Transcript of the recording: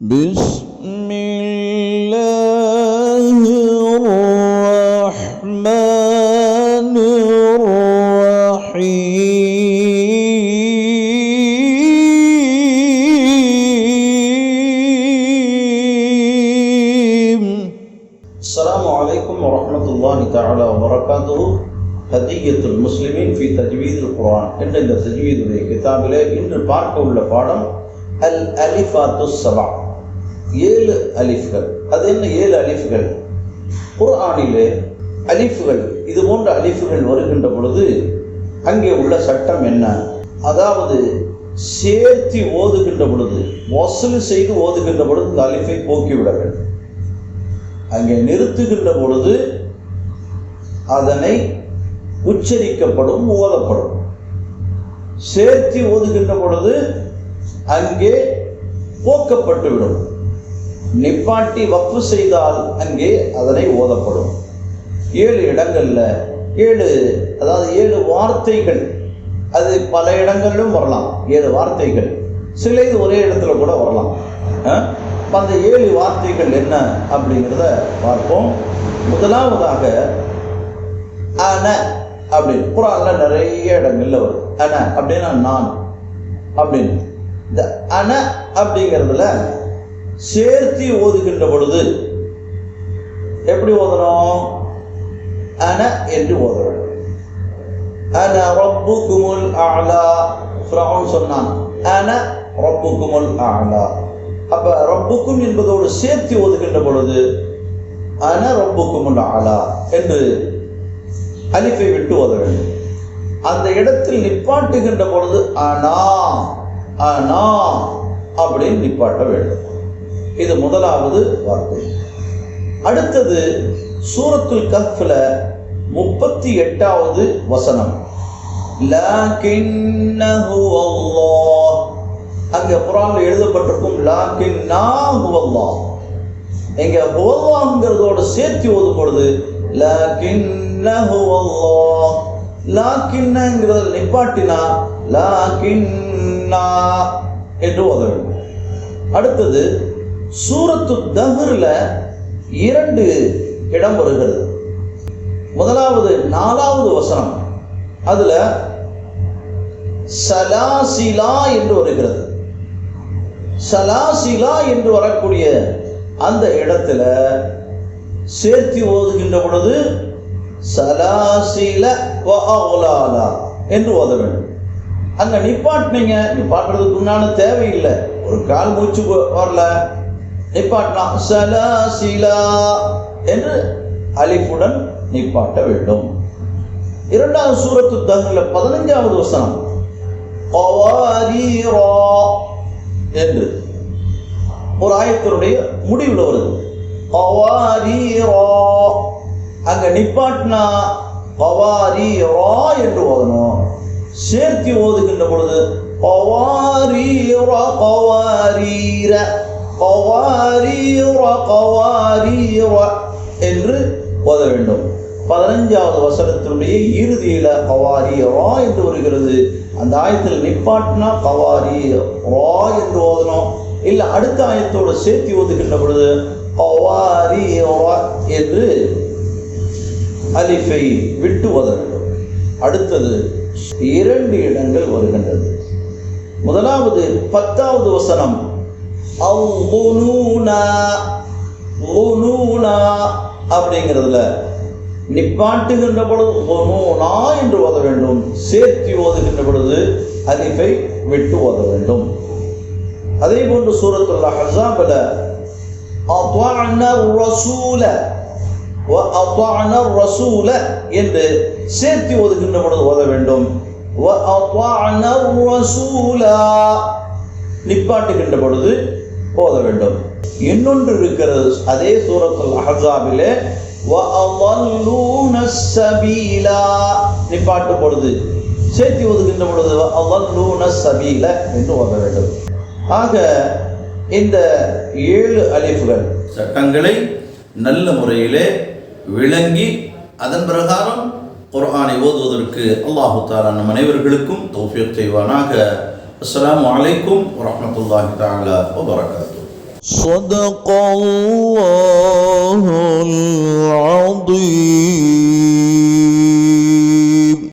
بسم الله الرحمن الرحيم السلام عليكم ورحمة الله تعالى وبركاته ஹதியத்துல் المسلمين في تجويد القرآن என்ற இந்த தஜ்வீதுடைய கிதாபிலே இன்று பார்க்க உள்ள பாடம் அல் அலிஃபாத்து சபா ஏழு அலிஃப்கள். அது என்ன ஏழு அலிஃப்கள்? குர்ஆனிலே அலிஃப்கள். இது போன்ற அலிஃப்கள் வருகின்ற பொழுது அங்கே உள்ள சட்டம் என்ன? அதாவது சேர்த்தி ஓதுகின்ற பொழுது வசூல் செய்து ஓதுகின்ற பொழுது இந்த அலிஃபை போக்கிவிட வேண்டும். அங்கே நிறுத்துகின்ற பொழுது அதனை உச்சரிக்கப்படும் ஓதப்படும். சேர்த்தி ஓதுகின்ற பொழுது அங்கே போக்கப்பட்டுவிடும். நிப்பாட்டி வப்பு செய்தால் அங்கே அதனை ஓதப்படும். ஏழு இடங்களில் ஏழு அதாவது ஏழு வார்த்தைகள். அது பல இடங்களிலும் வரலாம். ஏழு வார்த்தைகள். சில இது ஒரே இடத்துல கூட வரலாம். அந்த ஏழு வார்த்தைகள் என்ன அப்படிங்கிறத பார்ப்போம். முதலாவதாக அன அப்படின்னு. குரான்ல நிறைய இடங்கள்ல வரும். அன அப்படின்னா நான் அப்படின்னு. இந்த அன அப்படிங்கிறதுல சேர்த்தி ஓதுகின்ற பொழுது எப்படி ஓதணும்? அன என்று ஓத வேண்டும். அன ரப்புக்குமுல் ஆலா ஃபிரௌன் சொன்னான் அன ரப்பு குமுல் ஆலா அப்ப ரப்புக்கும் என்பதோடு சேர்த்து ஓதுகின்ற பொழுது அன ரப்புக்குமுல் ஆலா என்று அலிஃபை விட்டு ஓத வேண்டும். அந்த இடத்தில் நிப்பாட்டுகின்ற பொழுது அனா அனா அப்படின்னு நிப்பாட்ட வேண்டும். இது முதலாவது வார்த்தை. அடுத்தது சூரத்துல் கஃப்ல முப்பத்தி எட்டாவது வசனம். அங்க குரான்ல எழுதப்பட்டிருக்கும் லாக்கின்னா ஹுவல்லா எங்க ஹுவல்லாங்கிறதோட சேர்த்து ஓதும் பொழுது லாக்கின்னஹு ஹுவல்லா லாக்கின்னங்கிறத நிப்பாட்டினா லாக்கின்னா என்று ஓத வேண்டும். அடுத்தது சூரத்து தஹ்ர்ல இரண்டு இடம் வருகிறது முதலாவது நாலாவது வசனம். அதுல சலாசிலா என்று வருகிறது. சலாசிலா என்று வரக்கூடிய அந்த இடத்துல சேர்த்தி ஓதுகின்ற பொழுது சலாசில என்று ஓத வேண்டும். அங்க நிப்பாட்டினீங்க. நிப்பாட்டுறதுக்கு உண்டான தேவையில்லை. ஒரு கால் மூச்சு வரல. நிப்பாட்டலாம். நிப்பாட்டினா சலாசிலா என்று அலிஃபுடன் நிப்பாட்ட வேண்டும். இரண்டாவது சூரத்து தஹ்ல பதினஞ்சாவது வசனம். என்று. ஒரு ஆயத்தினுடைய முடிவில் வருது. அங்க நிப்பாட்டினா கவாரீரா என்று ஓதணும். சேர்த்து ஓதுகின்ற பொழுது பவாரி பவாரீர என்று ஓத வேண்டும். பதினஞ்சாவது வசனத்தினுடைய இறுதியில கவாரி ரா என்று வருகிறது. அந்த ஆயத்தில் நிப்பாட்டினா கவாரி ரா என்று ஓதணும். இல்ல அடுத்த ஆயத்தோடு சேர்த்து ஓதுகின்ற பொழுது கவாரி என்று அலிஃபை விட்டு ஓத வேண்டும். அடுத்தது இரண்டு இடங்கள் வருகின்றது. முதலாவது பத்தாவது வசனம் அவ் குனூனா குனூனா அப்படிங்கிறதுல நிப்பாட்டுகின்ற பொழுது குனூனா என்று ஓத வேண்டும். சேர்த்தி ஓதுகின்ற பொழுது அலிஃபை விட்டு ஓத வேண்டும். அதே போன்று சூரத்துல் ஹசாபில் அத்வஅனா ரசூல ரசூல என்று சேர்த்தி ஓதுகின்ற பொழுது ஓத வேண்டும். நிப்பாட்டுகின்ற பொழுது ஓத வேண்டும். இன்னொன்று இருக்கிறது அதே சூரத்துல் அஹாபிலே நிப்பாட்டும் பொழுது சேர்த்தி ஒதுக்கின்ற பொழுது அவல்லூன சபீல என்று ஓத வேண்டும். ஆக இந்த ஏழு அழிப்புகள் சட்டங்களை நல்ல முறையிலே விளங்கி அதன் பிரகாரம் குரானை ஓதுவதற்கு அல்லாஹு தாலா நம் அனைவர்களுக்கும் தௌஃபியத் செய்வானாக. السلام عليكم ورحمة الله تعالى وبركاته صدق الله العظيم